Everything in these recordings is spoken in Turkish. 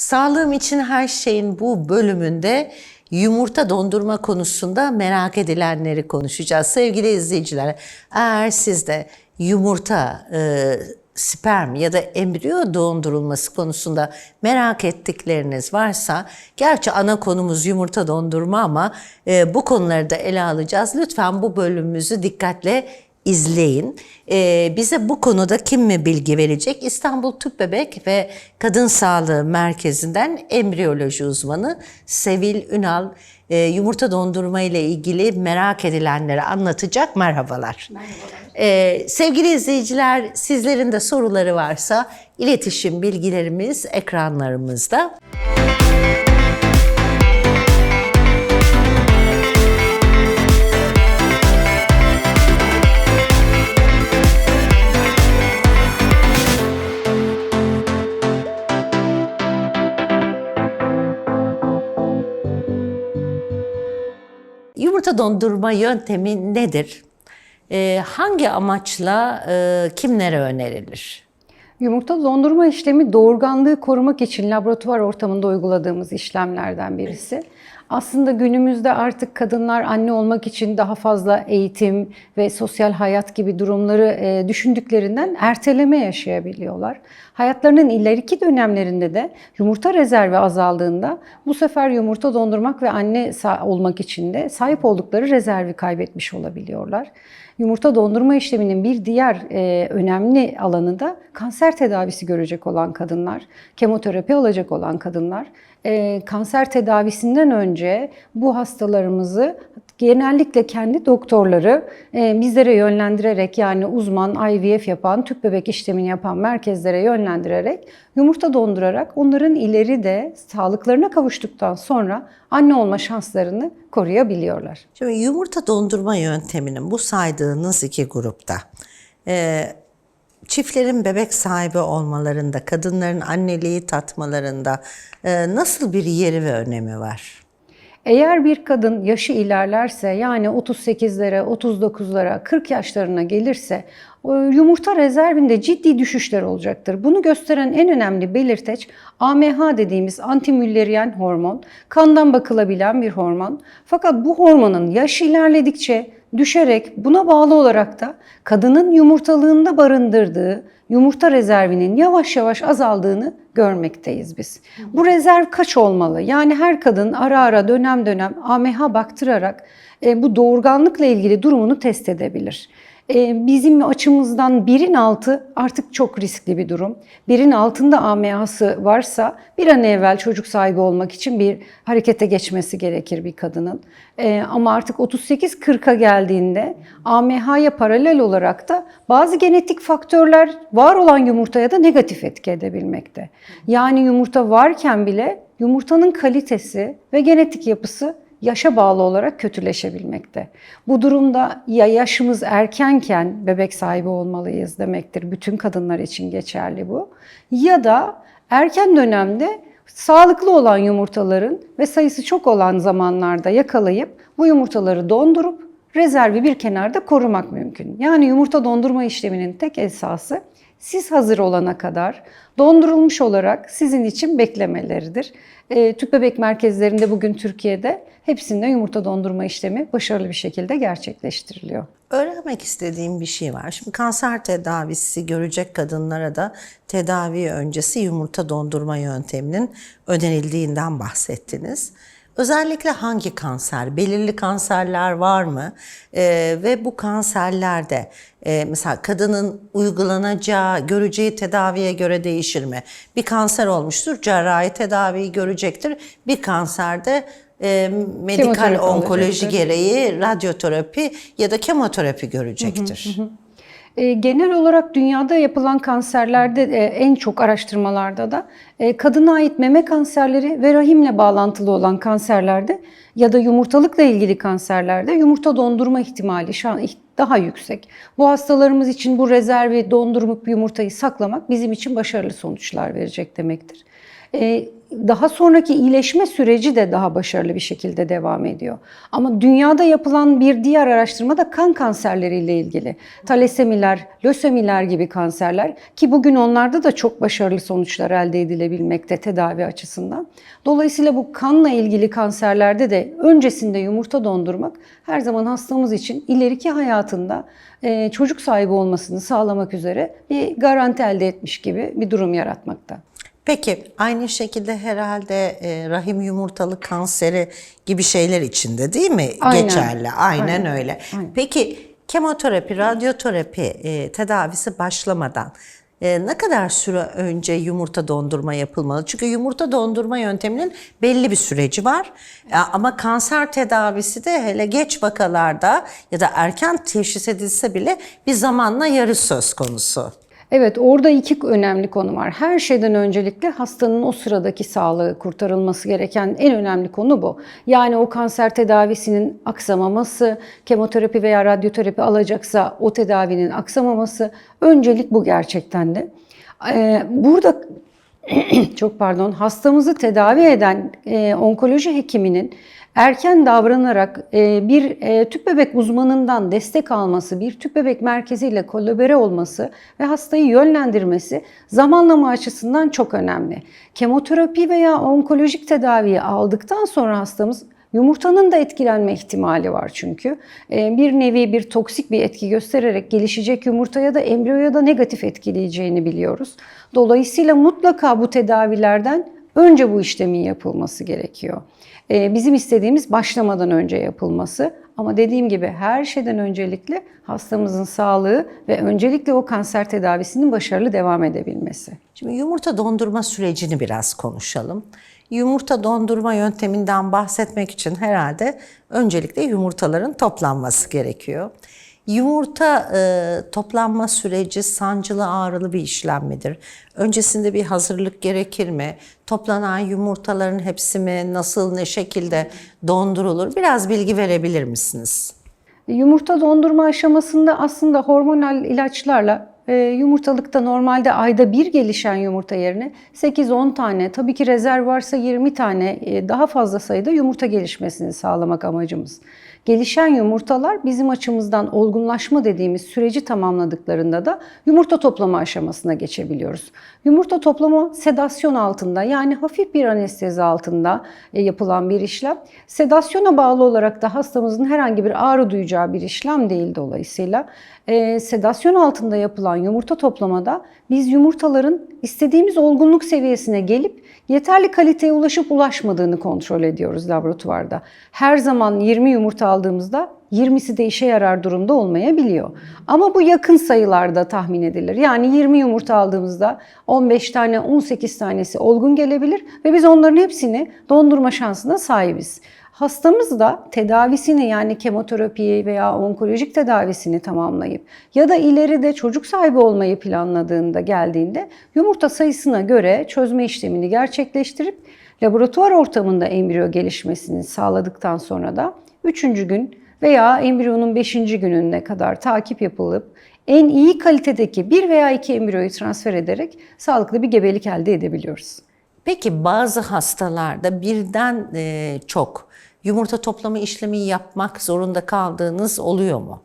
Sağlığım için her şeyin bu bölümünde yumurta dondurma konusunda merak edilenleri konuşacağız. Sevgili izleyiciler, eğer siz de yumurta, e, sperm ya da embriyo dondurulması konusunda merak ettikleriniz varsa, gerçi ana konumuz yumurta dondurma ama e, bu konuları da ele alacağız. Lütfen bu bölümümüzü dikkatle izleyin. Ee, bize bu konuda kim mi bilgi verecek? İstanbul Tüp Bebek ve Kadın Sağlığı Merkezi'nden embriyoloji uzmanı Sevil Ünal e, yumurta dondurma ile ilgili merak edilenleri anlatacak. Merhabalar. Merhabalar. sevgili izleyiciler, sizlerin de soruları varsa iletişim bilgilerimiz ekranlarımızda. Yumurta dondurma yöntemi nedir? Ee, hangi amaçla e, kimlere önerilir? Yumurta dondurma işlemi doğurganlığı korumak için laboratuvar ortamında uyguladığımız işlemlerden birisi. Aslında günümüzde artık kadınlar anne olmak için daha fazla eğitim ve sosyal hayat gibi durumları e, düşündüklerinden erteleme yaşayabiliyorlar. Hayatlarının ileriki dönemlerinde de yumurta rezervi azaldığında bu sefer yumurta dondurmak ve anne olmak için de sahip oldukları rezervi kaybetmiş olabiliyorlar. Yumurta dondurma işleminin bir diğer e, önemli alanı da kanser tedavisi görecek olan kadınlar, kemoterapi alacak olan kadınlar. E, kanser tedavisinden önce bu hastalarımızı genellikle kendi doktorları e, bizlere yönlendirerek yani uzman IVF yapan, tüp bebek işlemini yapan merkezlere yönlendirerek yumurta dondurarak onların ileri de sağlıklarına kavuştuktan sonra anne olma şanslarını koruyabiliyorlar. Şimdi yumurta dondurma yönteminin bu saydığınız iki grupta e, çiftlerin bebek sahibi olmalarında, kadınların anneliği tatmalarında e, nasıl bir yeri ve önemi var? Eğer bir kadın yaşı ilerlerse yani 38'lere, 39'lara, 40 yaşlarına gelirse yumurta rezervinde ciddi düşüşler olacaktır. Bunu gösteren en önemli belirteç AMH dediğimiz antimülleriyen hormon. Kandan bakılabilen bir hormon. Fakat bu hormonun yaş ilerledikçe düşerek buna bağlı olarak da kadının yumurtalığında barındırdığı yumurta rezervinin yavaş yavaş azaldığını görmekteyiz biz. Bu rezerv kaç olmalı? Yani her kadın ara ara dönem dönem AMH baktırarak e, bu doğurganlıkla ilgili durumunu test edebilir. E, bizim açımızdan birin altı artık çok riskli bir durum. Birin altında AMH'sı varsa bir an evvel çocuk sahibi olmak için bir harekete geçmesi gerekir bir kadının. E, ama artık 38-40'a geldiğinde AMH'ya paralel olarak da bazı genetik faktörler var olan yumurtaya da negatif etki edebilmekte. Yani yumurta varken bile yumurtanın kalitesi ve genetik yapısı yaşa bağlı olarak kötüleşebilmekte. Bu durumda ya yaşımız erkenken bebek sahibi olmalıyız demektir. Bütün kadınlar için geçerli bu. Ya da erken dönemde sağlıklı olan yumurtaların ve sayısı çok olan zamanlarda yakalayıp bu yumurtaları dondurup rezervi bir kenarda korumak mümkün. Yani yumurta dondurma işleminin tek esası siz hazır olana kadar dondurulmuş olarak sizin için beklemeleridir. E, tüp bebek merkezlerinde bugün Türkiye'de hepsinde yumurta dondurma işlemi başarılı bir şekilde gerçekleştiriliyor. Öğrenmek istediğim bir şey var. Şimdi kanser tedavisi görecek kadınlara da tedavi öncesi yumurta dondurma yönteminin önerildiğinden bahsettiniz. Özellikle hangi kanser? Belirli kanserler var mı? Ee, ve bu kanserlerde e, mesela kadının uygulanacağı, göreceği tedaviye göre değişir mi? Bir kanser olmuştur, cerrahi tedaviyi görecektir. Bir kanserde e, medikal Kemoterapi onkoloji olacaktır. gereği radyoterapi ya da kemoterapi görecektir. E, Genel olarak dünyada yapılan kanserlerde e, en çok araştırmalarda da e, kadına ait meme kanserleri ve rahimle bağlantılı olan kanserlerde ya da yumurtalıkla ilgili kanserlerde yumurta dondurma ihtimali daha yüksek. Bu hastalarımız için bu rezervi dondurup yumurtayı saklamak bizim için başarılı sonuçlar verecek demektir. Daha sonraki iyileşme süreci de daha başarılı bir şekilde devam ediyor. Ama dünyada yapılan bir diğer araştırma da kan kanserleriyle ilgili. Talasemiler, lösemiler gibi kanserler ki bugün onlarda da çok başarılı sonuçlar elde edilebilmekte tedavi açısından. Dolayısıyla bu kanla ilgili kanserlerde de öncesinde yumurta dondurmak her zaman hastamız için ileriki hayatında e, çocuk sahibi olmasını sağlamak üzere bir garanti elde etmiş gibi bir durum yaratmakta. Peki aynı şekilde herhalde e, rahim yumurtalık kanseri gibi şeyler içinde değil mi? Aynen. Geçerli. Aynen, Aynen. öyle. Peki kemoterapi, radyoterapi e, tedavisi başlamadan e, ne kadar süre önce yumurta dondurma yapılmalı? Çünkü yumurta dondurma yönteminin belli bir süreci var. E, ama kanser tedavisi de hele geç vakalarda ya da erken teşhis edilse bile bir zamanla yarı söz konusu. Evet orada iki önemli konu var. Her şeyden öncelikle hastanın o sıradaki sağlığı kurtarılması gereken en önemli konu bu. Yani o kanser tedavisinin aksamaması, kemoterapi veya radyoterapi alacaksa o tedavinin aksamaması öncelik bu gerçekten de. Ee, burada çok pardon hastamızı tedavi eden e, onkoloji hekiminin erken davranarak e, bir e, tüp bebek uzmanından destek alması, bir tüp bebek merkeziyle kolabore olması ve hastayı yönlendirmesi zamanlama açısından çok önemli. Kemoterapi veya onkolojik tedaviyi aldıktan sonra hastamız Yumurtanın da etkilenme ihtimali var çünkü. Ee, Bir nevi bir toksik bir etki göstererek gelişecek yumurtaya da embriyoya da negatif etkileyeceğini biliyoruz. Dolayısıyla mutlaka bu tedavilerden önce bu işlemin yapılması gerekiyor. Ee, Bizim istediğimiz başlamadan önce yapılması. Ama dediğim gibi her şeyden öncelikle hastamızın sağlığı ve öncelikle o kanser tedavisinin başarılı devam edebilmesi. Şimdi yumurta dondurma sürecini biraz konuşalım. Yumurta dondurma yönteminden bahsetmek için herhalde öncelikle yumurtaların toplanması gerekiyor. Yumurta e, toplanma süreci sancılı ağrılı bir işlem midir? Öncesinde bir hazırlık gerekir mi? Toplanan yumurtaların hepsi mi? Nasıl, ne şekilde dondurulur? Biraz bilgi verebilir misiniz? Yumurta dondurma aşamasında aslında hormonal ilaçlarla yumurtalıkta normalde ayda bir gelişen yumurta yerine 8-10 tane, tabii ki rezerv varsa 20 tane e, daha fazla sayıda yumurta gelişmesini sağlamak amacımız. Gelişen yumurtalar bizim açımızdan olgunlaşma dediğimiz süreci tamamladıklarında da yumurta toplama aşamasına geçebiliyoruz. Yumurta toplama sedasyon altında yani hafif bir anestezi altında e, yapılan bir işlem. Sedasyona bağlı olarak da hastamızın herhangi bir ağrı duyacağı bir işlem değil dolayısıyla. E, sedasyon altında yapılan yumurta toplamada biz yumurtaların istediğimiz olgunluk seviyesine gelip yeterli kaliteye ulaşıp ulaşmadığını kontrol ediyoruz laboratuvarda. Her zaman 20 yumurta aldığımızda 20'si de işe yarar durumda olmayabiliyor. Ama bu yakın sayılarda tahmin edilir. Yani 20 yumurta aldığımızda 15 tane, 18 tanesi olgun gelebilir ve biz onların hepsini dondurma şansına sahibiz. Hastamız da tedavisini yani kemoterapiyi veya onkolojik tedavisini tamamlayıp ya da ileride çocuk sahibi olmayı planladığında geldiğinde yumurta sayısına göre çözme işlemini gerçekleştirip laboratuvar ortamında embriyo gelişmesini sağladıktan sonra da 3. gün veya embriyonun 5. gününe kadar takip yapılıp en iyi kalitedeki bir veya iki embriyoyu transfer ederek sağlıklı bir gebelik elde edebiliyoruz. Peki bazı hastalarda birden çok yumurta toplama işlemi yapmak zorunda kaldığınız oluyor mu?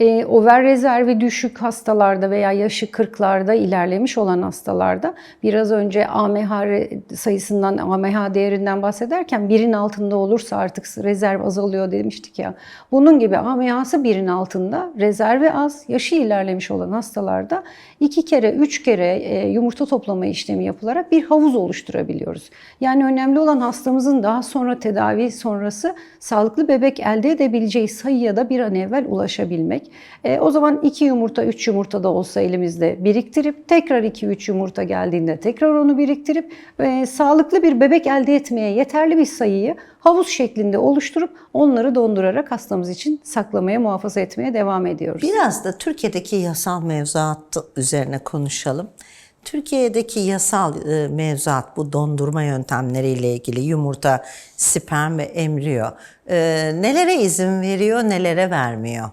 E, over rezervi düşük hastalarda veya yaşı 40'larda ilerlemiş olan hastalarda biraz önce AMH sayısından, AMH değerinden bahsederken birin altında olursa artık rezerv azalıyor demiştik ya. Bunun gibi AMH'sı birin altında, rezervi az, yaşı ilerlemiş olan hastalarda iki kere, üç kere e, yumurta toplama işlemi yapılarak bir havuz oluşturabiliyoruz. Yani önemli olan hastamızın daha sonra tedavi sonrası sağlıklı bebek elde edebileceği sayıya da bir an evvel ulaşabilmek. E, o zaman 2 yumurta, 3 yumurta da olsa elimizde biriktirip tekrar 2-3 yumurta geldiğinde tekrar onu biriktirip e, sağlıklı bir bebek elde etmeye yeterli bir sayıyı havuz şeklinde oluşturup onları dondurarak hastamız için saklamaya, muhafaza etmeye devam ediyoruz. Biraz da Türkiye'deki yasal mevzuat üzerine konuşalım. Türkiye'deki yasal e, mevzuat bu dondurma yöntemleriyle ilgili yumurta, sperm ve embriyo e, nelere izin veriyor, nelere vermiyor?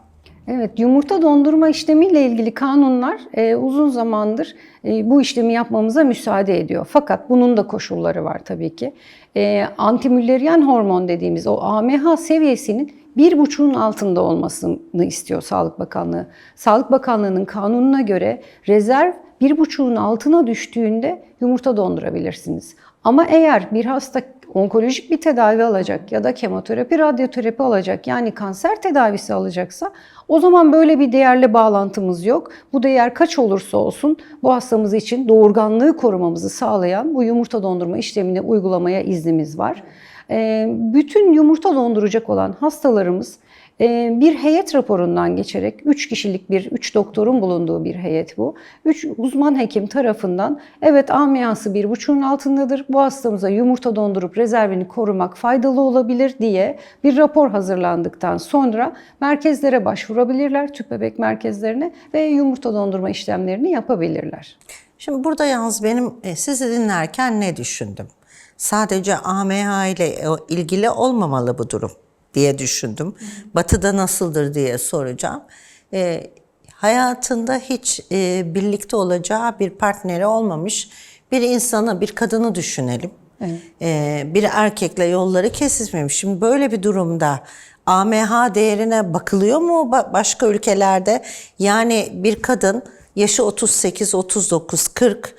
Evet, yumurta dondurma işlemiyle ilgili kanunlar e, uzun zamandır e, bu işlemi yapmamıza müsaade ediyor. Fakat bunun da koşulları var tabii ki. E, antimülleriyen hormon dediğimiz o AMH seviyesinin bir buçuğun altında olmasını istiyor Sağlık Bakanlığı. Sağlık Bakanlığı'nın kanununa göre rezerv bir buçuğun altına düştüğünde yumurta dondurabilirsiniz. Ama eğer bir hasta onkolojik bir tedavi alacak ya da kemoterapi, radyoterapi alacak yani kanser tedavisi alacaksa o zaman böyle bir değerle bağlantımız yok. Bu değer kaç olursa olsun bu hastamız için doğurganlığı korumamızı sağlayan bu yumurta dondurma işlemini uygulamaya iznimiz var. Ee, Bütün yumurta donduracak olan hastalarımız bir heyet raporundan geçerek 3 kişilik bir 3 doktorun bulunduğu bir heyet bu. 3 uzman hekim tarafından evet AMH'sı bir buçuğun altındadır. Bu hastamıza yumurta dondurup rezervini korumak faydalı olabilir diye bir rapor hazırlandıktan sonra merkezlere başvurabilirler, tüp bebek merkezlerine ve yumurta dondurma işlemlerini yapabilirler. Şimdi burada yalnız benim e, sizi dinlerken ne düşündüm? Sadece AMH ile e, ilgili olmamalı bu durum diye düşündüm. Batı'da nasıldır diye soracağım. E, hayatında hiç e, birlikte olacağı bir partneri olmamış bir insanı, bir kadını düşünelim. E, bir erkekle yolları kesişmemiş. Şimdi böyle bir durumda AMH değerine bakılıyor mu ba- başka ülkelerde? Yani bir kadın yaşı 38, 39, 40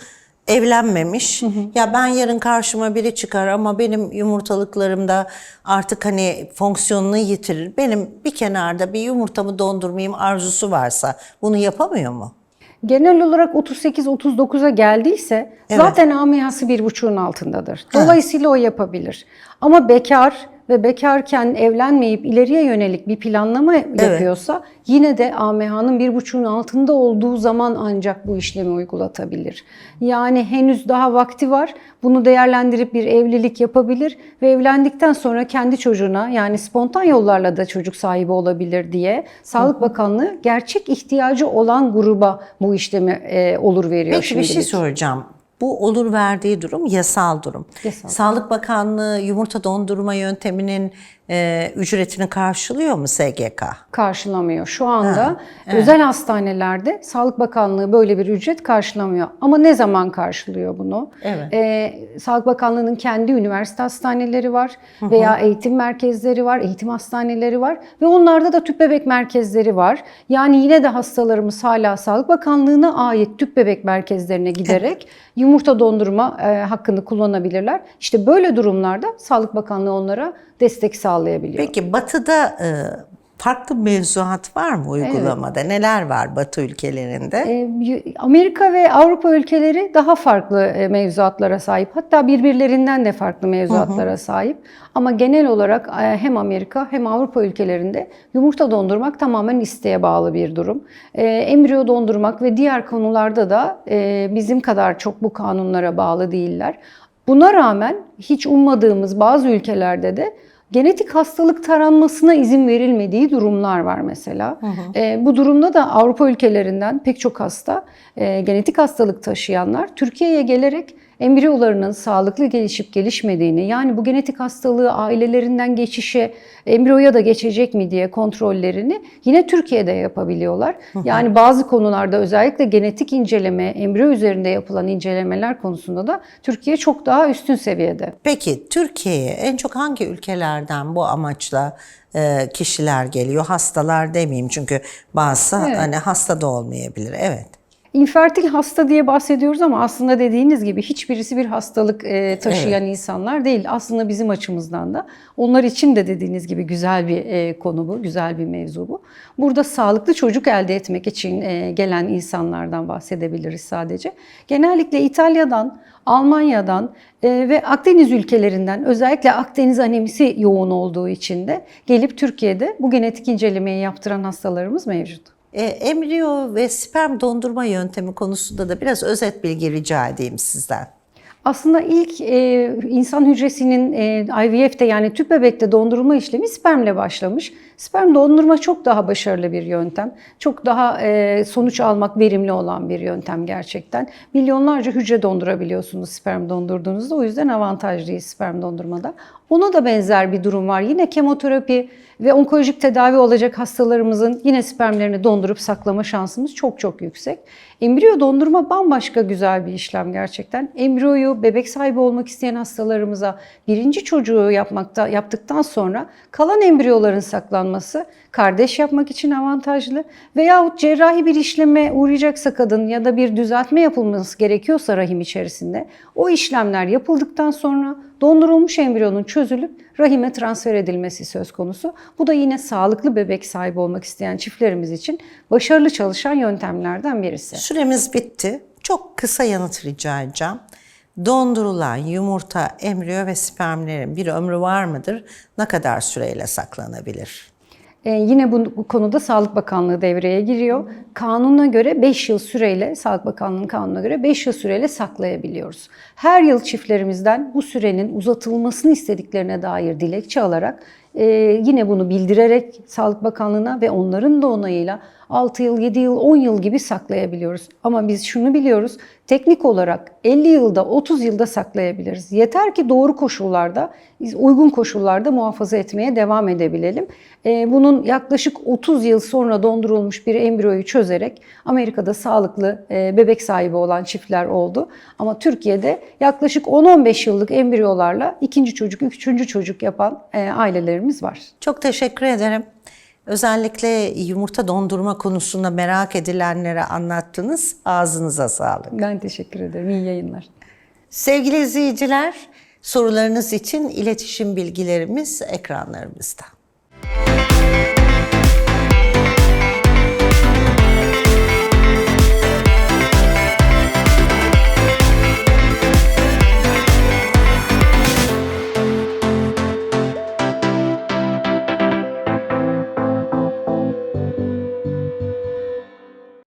evlenmemiş. Ya ben yarın karşıma biri çıkar ama benim yumurtalıklarımda artık hani fonksiyonunu yitirir. Benim bir kenarda bir yumurtamı dondurmayayım arzusu varsa bunu yapamıyor mu? Genel olarak 38-39'a geldiyse zaten AMH'sı bir buçuğun altındadır. Dolayısıyla o yapabilir. Ama bekar ve bekarken evlenmeyip ileriye yönelik bir planlama yapıyorsa yine de AMH'nın bir buçuğun altında olduğu zaman ancak bu işlemi uygulatabilir. Yani henüz daha vakti var. Bunu değerlendirip bir evlilik yapabilir ve evlendikten sonra kendi çocuğuna yani spontan yollarla da çocuk sahibi olabilir diye Sağlık Bakanlığı gerçek ihtiyacı olan gruba bu işlemi e, olur veriyor Peki bir şey şimdilik. soracağım. Bu olur verdiği durum yasal durum. Yasal. Sağlık Bakanlığı yumurta dondurma yönteminin e, ücretini karşılıyor mu SGK? karşılamıyor. Şu anda özel hastanelerde Sağlık Bakanlığı böyle bir ücret karşılamıyor. Ama ne zaman karşılıyor bunu? Evet. Ee, Sağlık Bakanlığı'nın kendi üniversite hastaneleri var veya eğitim merkezleri var, eğitim hastaneleri var ve onlarda da tüp bebek merkezleri var. Yani yine de hastalarımız hala Sağlık Bakanlığı'na ait tüp bebek merkezlerine giderek yumurta dondurma e, hakkını kullanabilirler. İşte böyle durumlarda Sağlık Bakanlığı onlara destek sağlayabiliyor. Peki Batı'da e, farklı mevzuat var mı uygulamada? Neler var Batı ülkelerinde? Ee, Amerika ve Avrupa ülkeleri daha farklı e, mevzuatlara sahip. Hatta birbirlerinden de farklı mevzuatlara sahip. Ama genel olarak e, hem Amerika hem Avrupa ülkelerinde yumurta dondurmak tamamen isteğe bağlı bir durum. Embriyo dondurmak ve diğer konularda da e, bizim kadar çok bu kanunlara bağlı değiller. Buna rağmen hiç ummadığımız bazı ülkelerde de Genetik hastalık taranmasına izin verilmediği durumlar var mesela. E, bu durumda da Avrupa ülkelerinden pek çok hasta, e, genetik hastalık taşıyanlar Türkiye'ye gelerek embriyolarının sağlıklı gelişip gelişmediğini, yani bu genetik hastalığı ailelerinden geçişe, embriyoya da geçecek mi diye kontrollerini yine Türkiye'de yapabiliyorlar. Yani bazı konularda özellikle genetik inceleme, embriyo üzerinde yapılan incelemeler konusunda da Türkiye çok daha üstün seviyede. Peki Türkiye'ye en çok hangi ülkelerden bu amaçla e, kişiler geliyor? Hastalar demeyeyim çünkü bazısı hani hasta da olmayabilir. Evet. İnfertil hasta diye bahsediyoruz ama aslında dediğiniz gibi hiçbirisi bir hastalık e, taşıyan insanlar değil. Aslında bizim açımızdan da onlar için de dediğiniz gibi güzel bir e, konu bu, güzel bir mevzu bu. Burada sağlıklı çocuk elde etmek için e, gelen insanlardan bahsedebiliriz sadece. Genellikle İtalya'dan, Almanya'dan ve Akdeniz ülkelerinden özellikle Akdeniz anemisi yoğun olduğu için de gelip Türkiye'de bu genetik incelemeyi yaptıran hastalarımız mevcut. E, embriyo ve sperm dondurma yöntemi konusunda da biraz özet bilgi rica edeyim sizden. Aslında ilk e, insan hücresinin e, IVF'de yani tüp bebekte dondurulma işlemi spermle başlamış. Sperm dondurma çok daha başarılı bir yöntem. Çok daha e, sonuç almak verimli olan bir yöntem gerçekten. Milyonlarca hücre dondurabiliyorsunuz sperm dondurduğunuzda. O yüzden avantajlıyız sperm dondurmada. Ona da benzer bir durum var. Yine kemoterapi ve onkolojik tedavi olacak hastalarımızın yine spermlerini dondurup saklama şansımız çok çok yüksek. Embriyo dondurma bambaşka güzel bir işlem gerçekten. Embriyoyu bebek sahibi olmak isteyen hastalarımıza birinci çocuğu yapmakta yaptıktan sonra kalan embriyoların saklanması kardeş yapmak için avantajlı veyahut cerrahi bir işleme uğrayacaksa kadın ya da bir düzeltme yapılması gerekiyorsa rahim içerisinde o işlemler yapıldıktan sonra dondurulmuş embriyonun çözülüp rahime transfer edilmesi söz konusu. Bu da yine sağlıklı bebek sahibi olmak isteyen çiftlerimiz için başarılı çalışan yöntemlerden birisi. Süremiz bitti. Çok kısa yanıt rica edeceğim. Dondurulan yumurta, embriyo ve spermlerin bir ömrü var mıdır? Ne kadar süreyle saklanabilir? Ee, yine bu, konuda Sağlık Bakanlığı devreye giriyor. Kanuna göre 5 yıl süreyle, Sağlık Bakanlığı'nın kanununa göre 5 yıl süreyle saklayabiliyoruz. Her yıl çiftlerimizden bu sürenin uzatılmasını istediklerine dair dilekçe alarak e, yine bunu bildirerek Sağlık Bakanlığı'na ve onların da onayıyla 6 yıl, 7 yıl, 10 yıl gibi saklayabiliyoruz. Ama biz şunu biliyoruz, teknik olarak 50 yılda, 30 yılda saklayabiliriz. Yeter ki doğru koşullarda, uygun koşullarda muhafaza etmeye devam edebilelim. Ee, Bunun yaklaşık 30 yıl sonra dondurulmuş bir embriyoyu çözerek Amerika'da sağlıklı e, bebek sahibi olan çiftler oldu. Ama Türkiye'de yaklaşık 10-15 yıllık embriyolarla ikinci çocuk, üçüncü çocuk yapan e, ailelerimiz var. Çok teşekkür ederim. Özellikle yumurta dondurma konusunda merak edilenlere anlattınız. Ağzınıza sağlık. Ben teşekkür ederim. İyi yayınlar. Sevgili izleyiciler, sorularınız için iletişim bilgilerimiz ekranlarımızda.